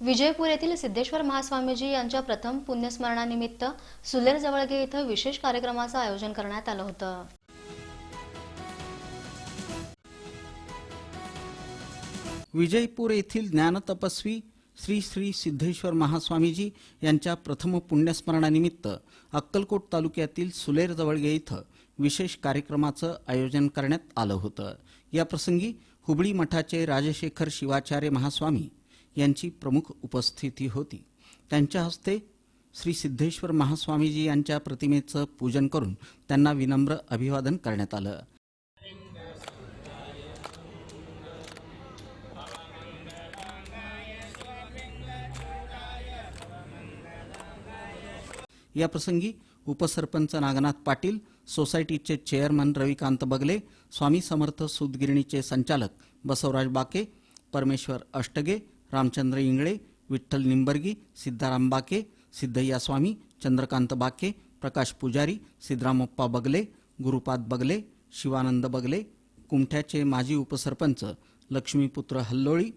विजयपूर येथील सिद्धेश्वर महास्वामीजी यांच्या प्रथम पुण्यस्मरणानिमित्त सुलेर जवळगे इथं विशेष कार्यक्रमाचं आयोजन करण्यात आलं होतं. विजयपूर येथील ज्ञानतपस्वी श्री श्री सिद्धेश्वर महास्वामीजी यांच्या प्रथम पुण्यस्मरणानिमित्त अक्कलकोट तालुक्यातील सुलेर जवळगे इथं विशेष कार्यक्रमाचं आयोजन करण्यात आलं होतं. या प्रसंगी हुबळी मठाचे राजशेखर शिवाचार्य महास्वामी यांची प्रमुख उपस्थिती होती. त्यांच्या हस्ते श्री सिद्धेश्वर महास्वामीजी यांच्या प्रतिमेचं पूजन करून त्यांना विनम्र अभिवादन करण्यात आलं. या प्रसंगी उपसरपंच नागनाथ पाटील सोसायटीचे चेअरमन रविकांत बगले स्वामी समर्थ सूतगिरणीचे संचालक बसवराज बाके परमेश्वर अष्टगे रामचंद्र इंगळे विठ्ठल निंबर्गी सिद्धाराम बाके सिद्धय्या स्वामी चंद्रकांत बाके प्रकाश पुजारी सिद्धरामप्पा बगले गुरुपाद बगले शिवानंद बगले कुमठ्याचे माजी उपसरपंच लक्ष्मीपुत्र हल्लोळी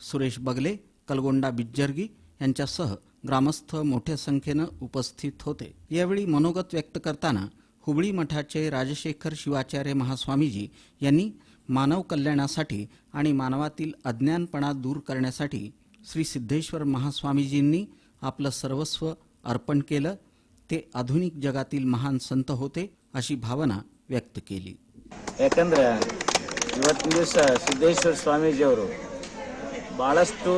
सुरेश बगले कलगोंडा बिज्जर्गी यांच्यासह ग्रामस्थ मोठ्या संख्येनं उपस्थित होते. यावेळी मनोगत व्यक्त करताना हुबळी मठाचे राजशेखर शिवाचार्य महास्वामीजी यांनी मानव कल्याणासाठी आणि मानवातील अज्ञानपणा दूर करण्यासाठी श्री सिद्धेश्वर महास्वामीजींनी आपलं सर्वस्व अर्पण केलं ते आधुनिक जगातील महान संत होते अशी भावना व्यक्त केली ಯಾಕಂದ್ರೆ ಇವತ್ತಿನ ದಿವಸ ಸಿದ್ದೇಶ್ವರ ಸ್ವಾಮೀಜಿಯವರು ಭಾಳಷ್ಟು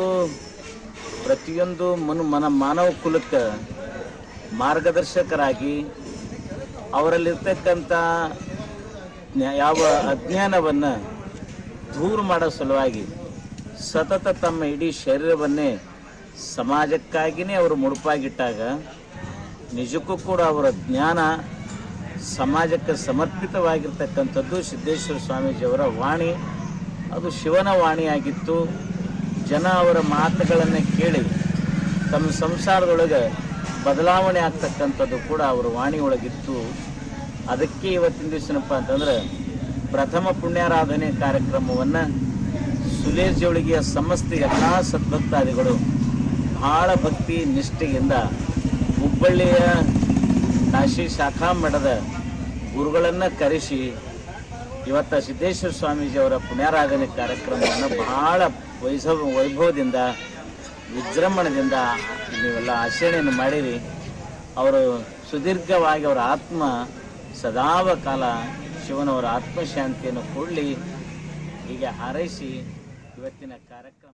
ಪ್ರತಿಯೊಂದು ಮನು ಮನ ಮಾನವ ಕುಲಕ್ಕೆ ಮಾರ್ಗದರ್ಶಕರಾಗಿ ಅವರಲ್ಲಿರ್ತಕ್ಕಂಥ ಯಾವ ಅಜ್ಞಾನವನ್ನು ದೂರ ಮಾಡೋ ಸಲುವಾಗಿ ಸತತ ತಮ್ಮ ಇಡೀ ಶರೀರವನ್ನೇ ಸಮಾಜಕ್ಕಾಗಿಯೇ ಅವರು ಮುಡುಪಾಗಿಟ್ಟಾಗ ನಿಜಕ್ಕೂ ಕೂಡ ಅವರ ಜ್ಞಾನ ಸಮಾಜಕ್ಕೆ ಸಮರ್ಪಿತವಾಗಿರ್ತಕ್ಕಂಥದ್ದು ಸಿದ್ದೇಶ್ವರ ಸ್ವಾಮೀಜಿಯವರ ವಾಣಿ. ಅದು ಶಿವನ ವಾಣಿಯಾಗಿತ್ತು. ಜನ ಅವರ ಮಾತುಗಳನ್ನು ಕೇಳಿ ತಮ್ಮ ಸಂಸಾರದೊಳಗೆ ಬದಲಾವಣೆ ಆಗ್ತಕ್ಕಂಥದ್ದು ಕೂಡ ಅವರ ವಾಣಿಯೊಳಗಿತ್ತು. ಅದಕ್ಕೆ ಇವತ್ತಿನ ದಿವಸನಪ್ಪ ಅಂತಂದ್ರೆ ಪ್ರಥಮ ಪುಣ್ಯಾರಾಧನೆ ಕಾರ್ಯಕ್ರಮವನ್ನು ಸುಲೇಶ್ ಜೋಳಿಗೆಯ ಸಮಸ್ತ ಎಲ್ಲ ಸದ್ಭಕ್ತಾದಿಗಳು ಬಹಳ ಭಕ್ತಿ ನಿಷ್ಠೆಯಿಂದ ಹುಬ್ಬಳ್ಳಿಯ ಕಾಶಿ ಶಾಖಾ ಮಠದ ಗುರುಗಳನ್ನು ಕರೆಸಿ ಇವತ್ತ ಸಿದ್ದೇಶ್ವರ ಸ್ವಾಮೀಜಿಯವರ ಪುಣ್ಯಾರಾಧನೆ ಕಾರ್ಯಕ್ರಮವನ್ನು ಬಹಳ ವೈಭವ ವೈಭವದಿಂದ ವಿಜೃಂಭಣದಿಂದ ನೀವೆಲ್ಲ ಆಚರಣೆಯನ್ನು ಮಾಡಿರಿ. ಅವರು ಸುದೀರ್ಘವಾಗಿ ಅವರ ಆತ್ಮ ಸದಾವ ಕಾಲ ಶಿವನವರ ಆತ್ಮಶಾಂತಿಯನ್ನು ಕೊಡಲಿ ಹೀಗೆ ಹಾರೈಸಿ ಇವತ್ತಿನ ಕಾರ್ಯಕ್ರಮ